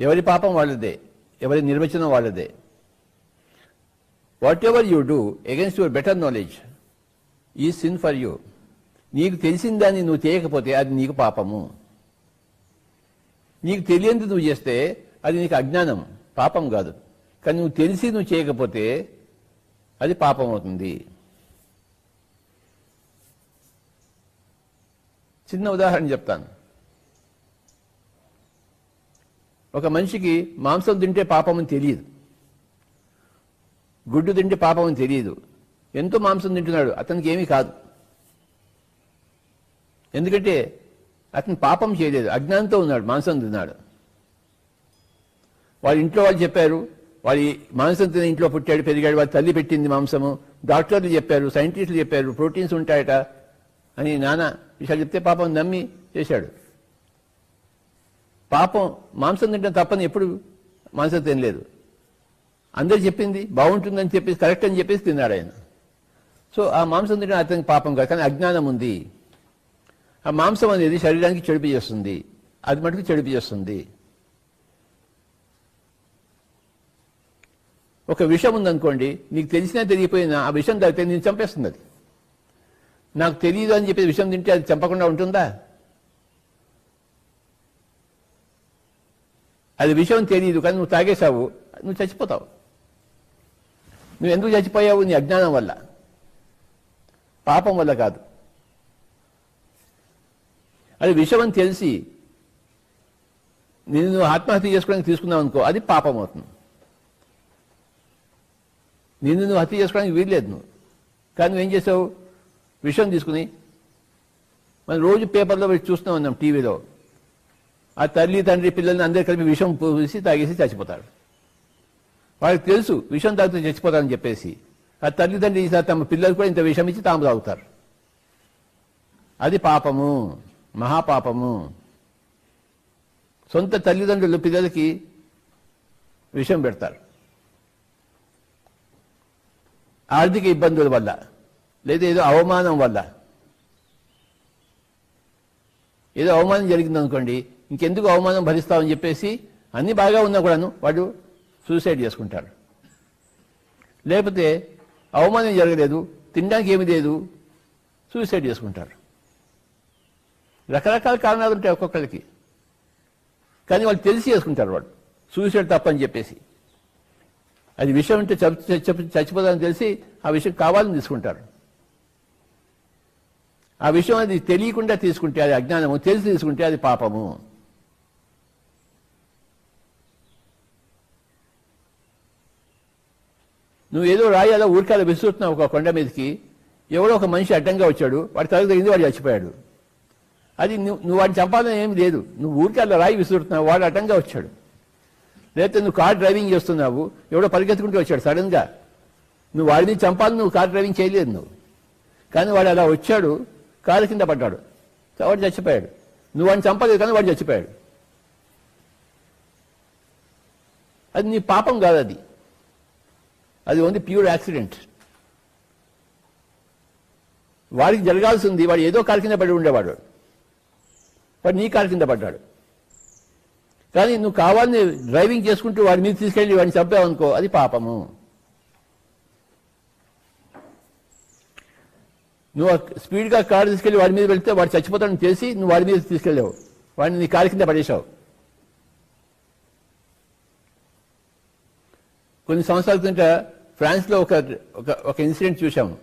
ఎవరి పాపం వాళ్ళదే ఎవరి నిర్వచనం వాళ్ళదే. Whatever you do against your better knowledge ఈ సిన్ ఫర్ యూ నీకు తెలిసిన దాన్ని నువ్వు చేయకపోతే అది నీకు పాపము. నీకు తెలియంది నువ్వు చేస్తే అది నీకు అజ్ఞానం పాపం కాదు. కానీ నువ్వు తెలిసి నువ్వు చేయకపోతే అది పాపం అవుతుంది. చిన్న ఉదాహరణ చెప్తాను. ఒక మనిషికి మాంసం తింటే పాపం అని తెలియదు. గుడ్డు తింటే పాపం అని తెలియదు. ఎంతో మాంసం తింటున్నాడు అతనికి ఏమీ కాదు. ఎందుకంటే అతను పాపం చేయలేదు అజ్ఞానంతో ఉన్నాడు మాంసం తిన్నాడు. వాళ్ళ ఇంట్లో వాళ్ళు చెప్పారు వాడి మాంసం తిన ఇంట్లో పుట్టాడు పెరిగాడు వాళ్ళ తల్లి పెట్టింది మాంసము. డాక్టర్లు చెప్పారు సైంటిస్టులు చెప్పారు ప్రోటీన్స్ ఉంటాయట అని నాన్న విషయాలు చెప్తే పాపం నమ్మి చేశాడు. పాపం మాంసం తింటే తప్పని ఎప్పుడు మాంసం తినలేదు. అందరు చెప్పింది బాగుంటుందని చెప్పేసి కరెక్ట్ అని చెప్పేసి తిన్నాడు ఆయన. సో ఆ మాంసం తినడం అతనికి పాపం కాదు కానీ అజ్ఞానం ఉంది. ఆ మాంసం అనేది శరీరానికి చెడుపు చేస్తుంది. అది మటుకు చెడుపు చేస్తుంది. ఒక విషం ఉందనుకోండి నీకు తెలిసినా తెలియపోయినా ఆ విషం తాగితే నేను చంపేస్తుంది అది నాకు తెలియదు అని చెప్పి విషం తింటే అది చంపకుండా ఉంటుందా? అది విషయం తెలియదు కానీ నువ్వు తాగేశావు నువ్వు చచ్చిపోతావు నువ్వు ఎందుకు చచ్చిపోయావు నీ అజ్ఞానం వల్ల పాపం వల్ల కాదు అది విషయం అని తెలిసి నేను నువ్వు ఆత్మహత్య చేసుకోవడానికి తీసుకున్నావు అనుకో అది పాపం అవుతుంది నిన్ను నువ్వు హత్య చేసుకోవడానికి వీల్లేదు నువ్వు కానీ నువ్వేం చేసావు విషయం తీసుకుని మనం రోజు పేపర్లో పెట్టి చూస్తూ ఉన్నాం టీవీలో ఆ తల్లి తండ్రి పిల్లల్ని అందరి కలిపి విషం పూసి తాగేసి చచ్చిపోతారు. వాళ్ళకి తెలుసు విషం తాగితే చచ్చిపోతారని చెప్పేసి. ఆ తల్లిదండ్రి తమ పిల్లలు కూడా ఇంత విషం ఇచ్చి తాము తాగుతారు. అది పాపము మహాపాపము. సొంత తల్లిదండ్రులు పిల్లలకి విషం పెడతారు. ఆర్థిక ఇబ్బందుల వల్ల లేదా ఏదో అవమానం వల్ల. ఏదో అవమానం జరిగిందనుకోండి ఇంకెందుకు అవమానం భరిస్తామని చెప్పేసి అన్నీ బాగా ఉన్నా కూడాను వాడు సూసైడ్ చేసుకుంటాడు. లేకపోతే అవమానం జరగలేదు తినడానికి ఏమి లేదు సూసైడ్ చేసుకుంటారు రకరకాల కారణాలు ఉంటాయి ఒక్కొక్కరికి. కానీ వాళ్ళు తెలిసి చేసుకుంటారు వాడు సూసైడ్ తప్పని చెప్పేసి. అది విషయం ఉంటే చచ్చిపోదని తెలిసి ఆ విషయం కావాలని తీసుకుంటారు. ఆ విషయం అది తెలియకుండా తీసుకుంటే అది అజ్ఞానము తెలిసి తీసుకుంటే అది పాపము. నువ్వు ఏదో రాయి అలా ఊరికాల విసురుతున్నావు ఒక కొండ మీదకి. ఎవడో ఒక మనిషి అడ్డంగా వచ్చాడు. వాడి తల తగింది వాడు చచ్చిపోయాడు. అది నువ్వు నువ్వు వాడిని చంపాలని ఏమి లేదు. నువ్వు ఊరికాల రాయి విసురుతున్నావు వాడు అడ్డంగా వచ్చాడు. లేకపోతే నువ్వు కార్ డ్రైవింగ్ చేస్తున్నావు ఎవడో పరిగెత్తుకుంటూ వచ్చాడు సడన్గా. నువ్వు వాడిని చంపాలని నువ్వు కార్ డ్రైవింగ్ చేయలేదు నువ్వు. కానీ వాడు అలా వచ్చాడు కారు కింద పడ్డాడు. వాడు చచ్చిపోయాడు. నువ్వు వాడిని చంపలేదు కానీ వాడు చచ్చిపోయాడు. అది నీ పాపం కాదు అది. అది ఓన్లీ ప్యూర్ యాక్సిడెంట్. వాడికి జరగాల్సింది వాడు ఏదో కారు కింద పడి ఉండేవాడు. వాడు నీ కారు కింద పడ్డాడు. కానీ నువ్వు కావాలని డ్రైవింగ్ చేసుకుంటూ వాడి మీద తీసుకెళ్ళి వాడిని చంపావనుకో అది పాపము. నువ్వు స్పీడ్గా కారు తీసుకెళ్ళి వాడి మీద వెళ్తే వాడు చచ్చిపోతాడని చేసి నువ్వు వాడి మీద తీసుకెళ్ళావు. వాడిని నీ కారు కింద పడేశావు. కొన్ని సంవత్సరాల కింద ఫ్రాన్స్లో ఒక ఒక ఒక ఇన్సిడెంట్ చూశాము.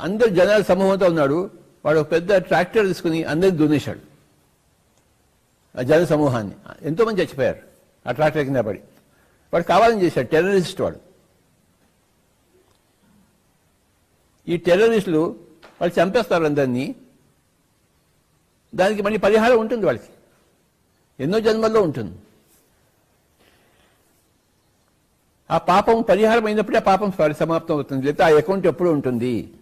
అందరు జనాల సమూహంతో ఉన్నాడు. వాడు ఒక పెద్ద ట్రాక్టర్ తీసుకుని అందరిని దున్నేశాడు. ఆ జన సమూహాన్ని. ఎంతోమంది చచ్చిపోయారు ఆ ట్రాక్టర్ కింద పడి. వాడు కావాలని చేశాడు. టెర్రరిస్ట్ వాడు. ఈ టెర్రరిస్టులు వాళ్ళు చంపేస్తారు అందరినీ. దానికి మళ్ళీ పరిహారం ఉంటుంది వాళ్ళకి. ఎన్నో జన్మల్లో ఉంటుంది. ఆ పాపం పరిహారం అయినప్పుడే ఆ పాపం సమాప్తం అవుతుంది. లేదా ఆ అకౌంట్ ఎప్పుడు ఉంటుంది?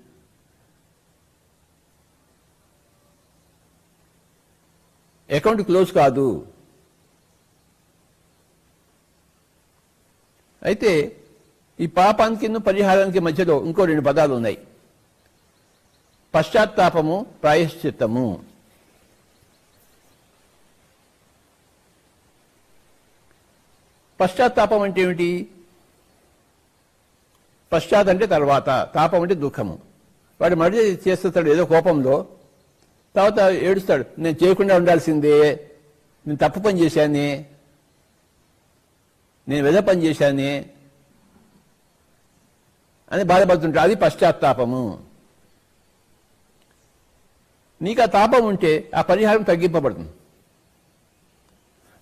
అకౌంట్ క్లోజ్ కాదు. అయితే ఈ పాపానికి పరిహారానికి మధ్యలో ఇంకో రెండు పదాలు ఉన్నాయి. పశ్చాత్తాపము ప్రాయశ్చిత్తము. పశ్చాత్తాపం అంటే ఏమిటి? పశ్చాత్ అంటే తర్వాత తాపం అంటే దుఃఖము. వాడు మడి చేస్తాడు ఏదో కోపంలో. తర్వాత ఏడుస్తాడు నేను చేయకుండా ఉండాల్సిందే. నేను తప్పు పని చేశాను. నేను వెద పని చేశాను. అని బాధపడుతుంటాడు. అది పశ్చాత్తాపము. నీకు ఆ తాపం ఉంటే ఆ పరిహారం తగ్గింపబడుతుంది.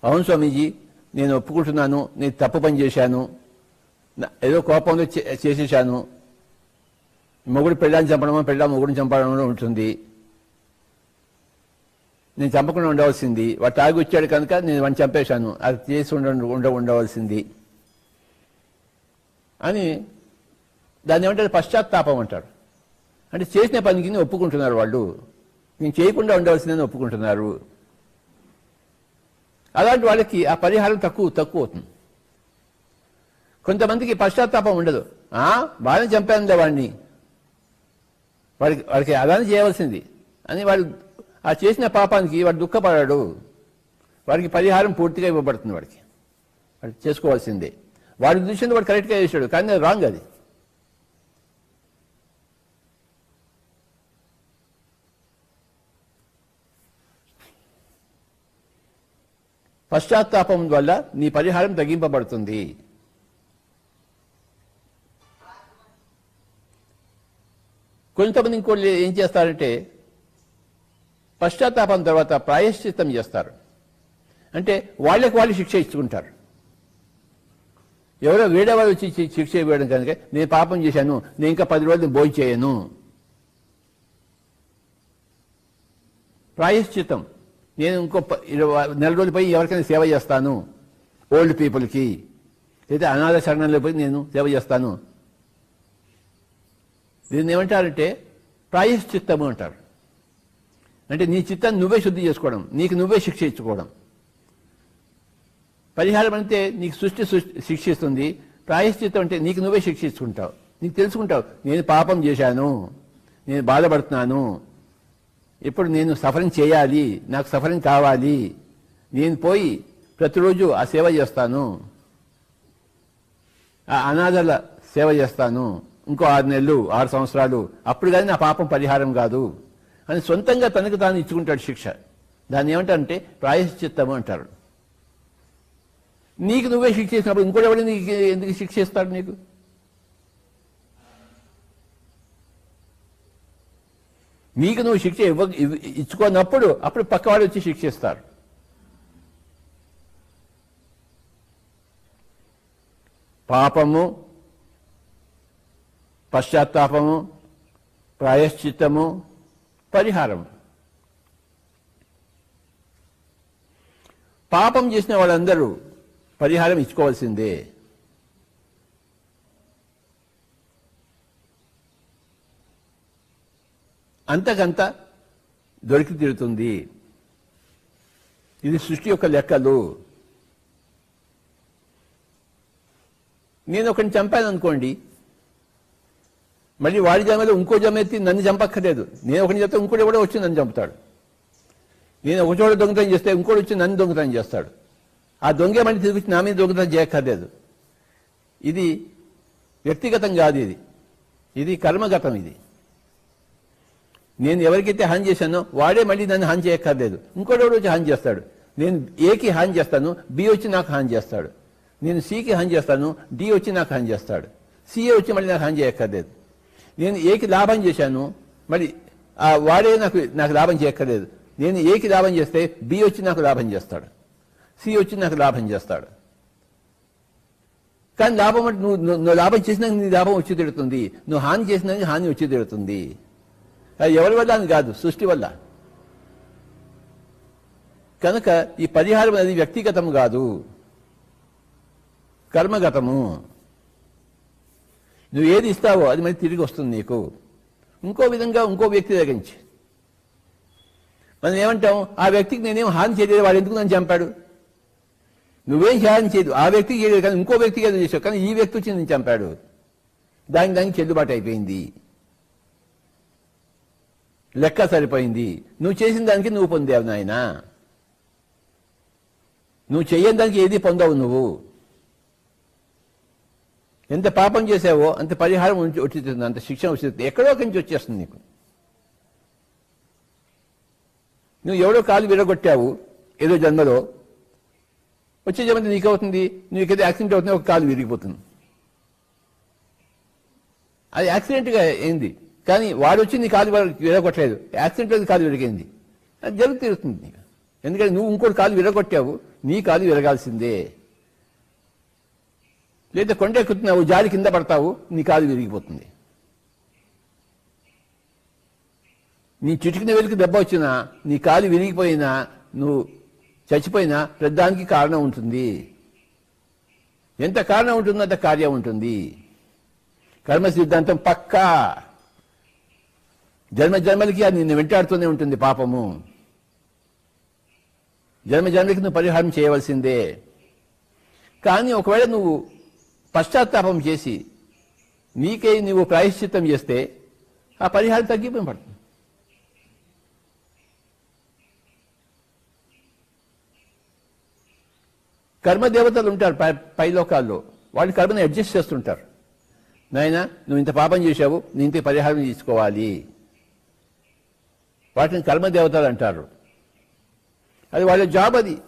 అవును స్వామీజీ నేను ఒప్పుకుంటున్నాను నేను తప్పు పని చేశాను. ఏదో కోపంలో చే- మొగుడు పెళ్ళాన్ని చంపడమో పెళ్ళా మొగుడిని చంపడమో ఉంటుంది. నేను చంపకుండా ఉండవలసింది. వాడు తాగి వచ్చాడు కనుక నేను వాడిని చంపేశాను. అది చేసి ఉండ ఉండ ఉండవలసింది. అని దాన్ని ఏమంటారు? పశ్చాత్తాపం అంటారు. అంటే చేసిన పనికి ఒప్పుకుంటున్నారు వాళ్ళు. నేను చేయకుండా ఉండవలసిందని ఒప్పుకుంటున్నారు. అలాంటి వాళ్ళకి ఆ పరిహారం తక్కువ తక్కువ అవుతుంది. కొంతమందికి పశ్చాత్తాపం ఉండదు. వాళ్ళని బాగానే చంపానులే వాడిని వాడికి వాడికి అలానే చేయవలసింది. అని వాడు ఆ చేసిన పాపానికి వాడు దుఃఖపడాడు. వాడికి పరిహారం పూర్తిగా ఇవ్వబడుతుంది వాడికి. వాడు చేసుకోవాల్సిందే. వాడి దృష్టిని వాడు కరెక్ట్గా చేశాడు కానీ అది రాంగ్ అది. పశ్చాత్తాపం వల్ల నీ పరిహారం తగ్గింపబడుతుంది. కొంతమంది ఇంకోళ్ళు ఏం చేస్తారంటే పశ్చాత్తాపం తర్వాత ప్రాయశ్చిత్తం చేస్తారు. అంటే వాళ్ళకి వాళ్ళు శిక్ష ఇచ్చుకుంటారు. ఎవరో వేరే వాళ్ళు వచ్చి శిక్ష ఇవ్వడం కనుక నేను పాపం చేశాను నేను ఇంకా పది రోజులు భోజనం చేయను. ప్రాయశ్చిత్తం. నేను ఇంకో ఇరవై నెల రోజులు పోయి ఎవరికైనా సేవ చేస్తాను. ఓల్డ్ పీపుల్కి. లేదా అనాథ శరణంలో పోయి నేను సేవ చేస్తాను. దీన్ని ఏమంటారంటే ప్రాయశ్చిత్తము అంటారు. అంటే నీ చిత్తాన్ని నువ్వే శుద్ధి చేసుకోవడం నీకు నువ్వే శిక్ష ఇచ్చుకోవడం. పరిహారం అంటే నీకు సృష్టి శిక్షిస్తుంది ప్రాయశ్చిత్తం అంటే నీకు నువ్వే శిక్షించుకుంటావు నీకు తెలుసుకుంటావు నేను పాపం చేశాను నేను బాధపడుతున్నాను ఇప్పుడు నేను సఫరింగ్ చేయాలి నాకు సఫరింగ్ కావాలి నేను పోయి ప్రతిరోజు ఆ సేవ చేస్తాను ఆ అనాథల సేవ చేస్తాను ఇంకో ఆరు నెలలు ఆరు సంవత్సరాలు. అప్పుడు కానీ నా పాపం పరిహారం కాదు. అని సొంతంగా తనకు తాను ఇచ్చుకుంటాడు శిక్ష. దాన్ని ఏమంటారంటే ప్రాయశ్చిత్తము అంటారు. నీకు నువ్వే శిక్ష చేసినప్పుడు ఇంకోటి ఎవడు నీకు ఎందుకు శిక్ష ఇస్తాడు నీకు? నీకు నువ్వు శిక్ష ఇవ్వ ఇచ్చుకున్నప్పుడు ఇచ్చుకోనప్పుడు అప్పుడు పక్కవాడు వచ్చి శిక్షిస్తారు పాపము పశ్చాత్తాపము ప్రాయశ్చిత్తము పరిహారం పాపం చేసిన వాళ్ళందరూ పరిహారం ఇచ్చుకోవాల్సిందే. అంతకంత దొరికి తీరుతుంది. ఇది సృష్టి యొక్క లెక్కలు. నేను ఒకరిని చంపాను అనుకోండి మళ్ళీ వాడి జమలో ఇంకో జమ ఎత్తి నన్ను చంపక్కర్లేదు. నేను ఒకటి చెప్తే ఇంకోటి కూడా వచ్చి నన్ను చంపుతాడు. నేను ఒక చోట దొంగతనం చేస్తే ఇంకోటి వచ్చి నన్ను దొంగతనం చేస్తాడు. ఆ దొంగే మళ్ళీ తిరిగి వచ్చి నా మీద దొంగతనం చేయక్కర్లేదు. ఇది వ్యక్తిగతం కాదు ఇది. ఇది కర్మగతం ఇది. నేను ఎవరికైతే హాని చేశానో వాడే మళ్ళీ నన్ను హాని చేయక్కర్లేదు. ఇంకోటి ఎవడు వచ్చి హాని చేస్తాడు. నేను ఏకి హాని చేస్తాను? బి వచ్చి నాకు హాని చేస్తాడు. నేను సికి హాని చేస్తాను? డి వచ్చి నాకు హాని చేస్తాడు. సిఏ వచ్చి మళ్ళీ నాకు హాని చేయక్కర్లేదు. నేను ఏకి లాభం చేశాను మరి ఆ వాడే నాకు నాకు లాభం చేయక్కర్లేదు. నేను ఏకి లాభం చేస్తే బి వచ్చి నాకు లాభం చేస్తాడు. సి వచ్చి నాకు లాభం చేస్తాడు. కానీ లాభం అంటే నువ్వు నువ్వు- లాభం చేసినాక నీ లాభం వచ్చి తిడుతుంది నువ్వు హాని చేసినాక హాని వచ్చి తిడుతుంది అది ఎవరి వల్ల అని కాదు సృష్టి వల్ల. కనుక ఈ పరిహారం అనేది వ్యక్తిగతం కాదు. కర్మగతము. నువ్వు ఏది ఇస్తావో అది మళ్ళీ తిరిగి వస్తుంది నీకు. ఇంకో విధంగా ఇంకో వ్యక్తి దగ్గర నుంచి. మనం ఏమంటాం? ఆ వ్యక్తికి నేనేం హాని చేయలేదు వాడు ఎందుకు నన్ను చంపాడు? నువ్వేం హాని చేయదు. ఆ వ్యక్తికి చేయలేదు కానీ ఇంకో వ్యక్తికి ఏదో చేసావు కానీ ఈ వ్యక్తి వచ్చి నేను చంపాడు. దానికి దానికి చెల్లుబాటు అయిపోయింది. లెక్క సరిపోయింది. నువ్వు చేసిన దానికి నువ్వు పొందావు నాయన. నువ్వు చేయని దానికి ఏది పొందవు నువ్వు. ఎంత పాపం చేసావో అంత పరిహారం ఉంచి- వచ్చేస్తుంది అంత శిక్షణ వచ్చేస్తుంది. ఎక్కడో ఒక నుంచి వచ్చేస్తుంది నీకు. నువ్వు ఎవడో కాలు విరగొట్టావు ఏదో జన్మలో. వచ్చే జన్మ నీకవుతుంది నీకేదో యాక్సిడెంట్ అవుతుంది ఒక కాలు విరిగిపోతుంది. అది యాక్సిడెంట్గా అయింది. కానీ వాడు వచ్చి నీ కాలు విరగొట్టలేదు. యాక్సిడెంట్ కాలు విరిగింది. అది జరుగు తీరుతుంది ఎందుకంటే నువ్వు ఇంకోటి కాలు విరగొట్టావు నీ కాలు విరగాల్సిందే. లేదా కొండ ఎక్కుతున్నావు జారి కింద పడతావు నీ కాలు విరిగిపోతుంది. నీ చిటికిన వెలికి దెబ్బ వచ్చినా నీ కాలు విరిగిపోయినా నువ్వు చచ్చిపోయినా పెద్దానికి కారణం ఉంటుంది. ఎంత కారణం ఉంటుందో అంత కార్యం ఉంటుంది. కర్మ సిద్ధాంతం పక్కా. జన్మ జన్మలకి అది నిన్ను వెంటాడుతూనే ఉంటుంది పాపము. జన్మ జన్మలకి నువ్వు పరిహారం చేయవలసిందే. కానీ ఒకవేళ నువ్వు పశ్చాత్తాపం చేసి నీకే నువ్వు ప్రాయశ్చిత్తం చేస్తే ఆ పరిహారం తగ్గిపోయి పడుతుంది. కర్మదేవతలు ఉంటారు పై పై లోకాల్లో. వాళ్ళు కర్మని అడ్జస్ట్ చేస్తుంటారు. నాయన నువ్వు ఇంత పాపం చేశావు నీ ఇంత పరిహారం తీసుకోవాలి. వాటిని కర్మదేవతలు అంటారు. అది వాళ్ళ జాబ్ అది.